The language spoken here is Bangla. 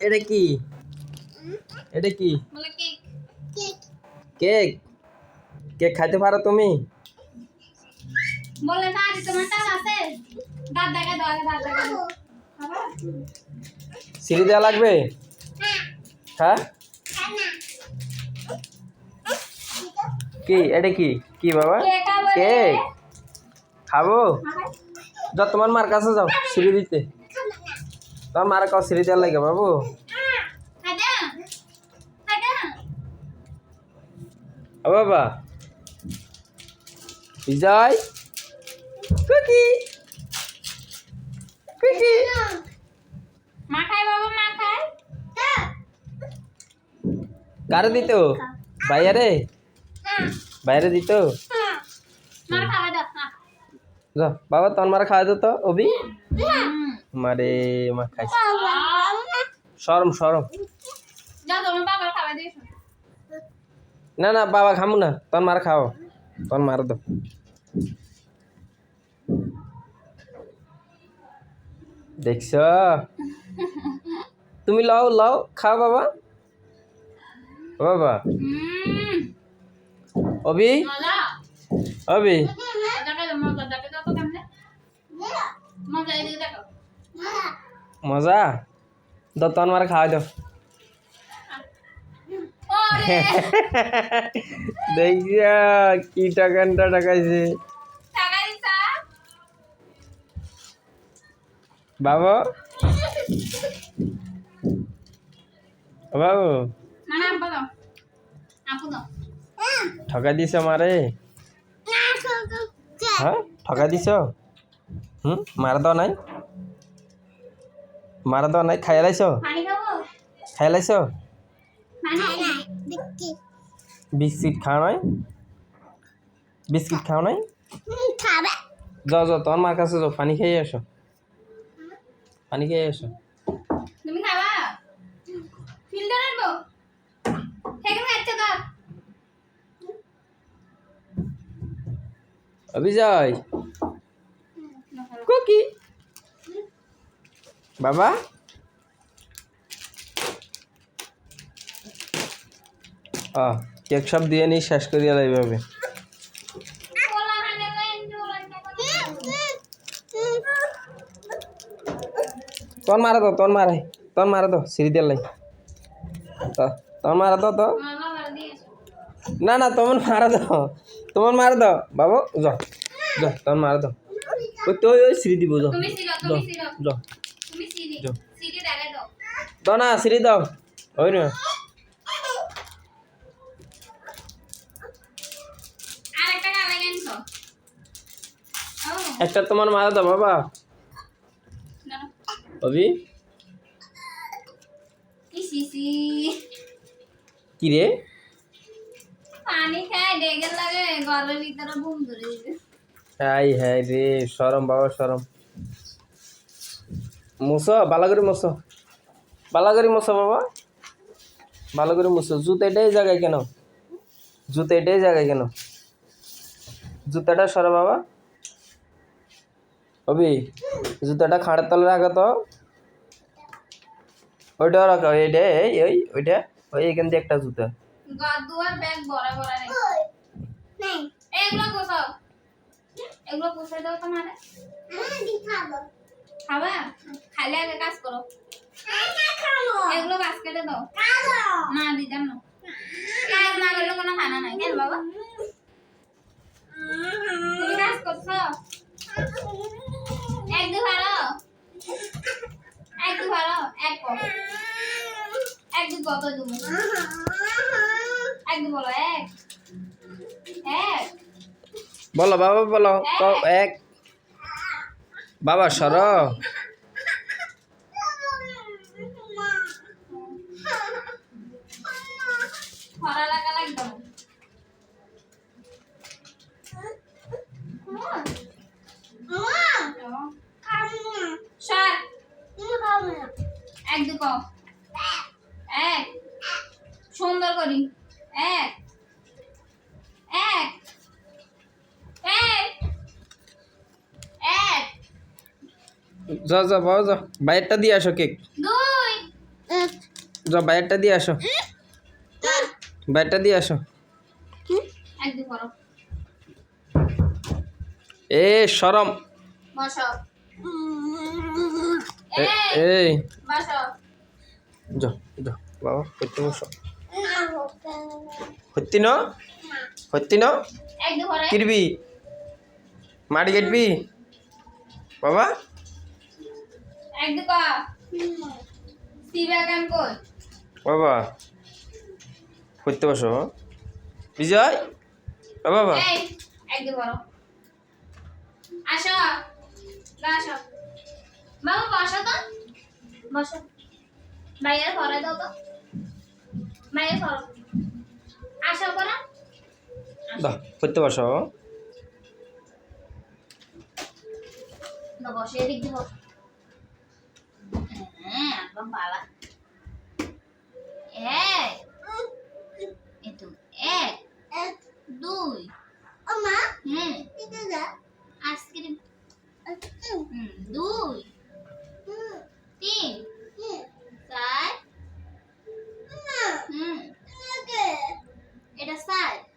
এটা কি? এটা কি? বলে কেক। কেক। কেক? খাইতে পারো তুমি? বলে না আরে তোমার টান আছে। দাঁত দেখা দাও আগে দাঁত দেখা দাও। সিঁড়ি দেওয়া লাগবে? হ্যাঁ। কি? এটা কি? কি বাবা? কেক। খাব? খাবে? যাও তোমার মার কাছে যাও সিঁড়ি দিতে। তোমার মার সিঁড়ি দেওয়ার লাগে বাবু? বাবা। বিজয়। কুকি। কুকি। মা খায় বাবা মা খায় কারে দিত? বাইরে বাইরে দিত? মার খাওয়া দাও। যা বাবা তোর মার খাওয়া দিত হুম। মারে মা খাইছে। সরম সরম। না না বাবা খামু না তোর মার খাও। তোর মার দো। দেখছ? তুমি লও লও খাও বাবা। বাবা। অবি অবি মজা? মজা? এদিকে দেখো মজা দ মার খাওয়া দাও। দেখিয়া কি টাকানটা টাকাইছে। বাবু? দাও। ঠকা দিছ মারে? হ্যাঁ ঠকা দিছ? হুম মার দাও নাই? মার দাও নাই খাই লাইছ? পানি খাব। খাই লাইছ? বিস্কিট। খাও নাই? বিস্কিট খাও নাই? যাও যাও তোমার মার কাছে যাও পানি খেয়ে আসো। পানি খেয়ে আসো। তুমি খাবা? ফিল্টার আনব? সেখানে খাচ্ছে দাও অভিজয় কুকি বাবা? আ কেক সব দিয়ে নি শেষ করিয়া লাইন জোলান তোর মারা দাও তোর মারে তোর মারা দাও সিঁড়ি দিয়ে লাই। তো, তোর মারা তো। দিয়েছ না না তোমার মারা দাও তোমার মারা দাও বাবু যাও তোমার মারা দাও ওই তো ওই সিঁড়ি দিব যাও যাও দাও। না সিঁড়ি দাও। ওই না। একটা তোমার মারা দাও বাবা। অভি কি রে? পানি খায় ডেগে লাগে ভিতরে বুম ধরে হাই হাই রে সরম বাবা সরম। করে মুসো। ভালো করে মুসো বাবা। ভালো করে মুসো। জুতো এটাই জায়গায় কেন? জুতো এটাই জায়গায় কেন? জুতাটা সরা বাবা। অবি জুতাটা খাড়ের তলে রাখো তো। ওইটা রাখো এইটা এই ওই ওইটা ওই এখান দিয়ে একটা জুতা। গদুয়ার ব্যাগ বড় বড় নেই। এগুলো কোসাও এগুলো কোসাই দাও খাবা? খাইলে আগে কাজ করো এগুলো বাস্কেটে দাও। না দিতাম না। কাজ না করলে কোনো খানা নাই। কেন বাবা? তুমি কাজ করছ এক দু ভালো এক দু ভালো এক কর এক দু কত তুমি এক দু বলো এক। এক। বলো বাবা বলো। এক। বাবা সর খরা লাগা লাগবে সর এক দু কও এক। সুন্দর করি। এক। এক। যাও যাও বাবা যাও। বাইরটা দিয়ে আসো কেক। দুই। যাও বাইরটা দিয়ে আসো। বাইরটা দিয়ে আসো। এ সরম। এই। যাও যাও। বাবা হত্যি বসো হত্যি ন হত্যি ন কিরবি? মাটি কাটবি? বাবা? বাবা? হত্যি বসো বিজয়? বাবা? আসো। বাবা বসো তো। বসো। ভাইয়ের ঘরে দাও তো। ভাইয়ের ঘর আসা পড়া দাও পড়তে বসো। না বসে এদিক দিব হ্যাঁ এক এক দুই মা হুম। আইসক্রিম। দুই তিন sad? No. Okay. It is sad.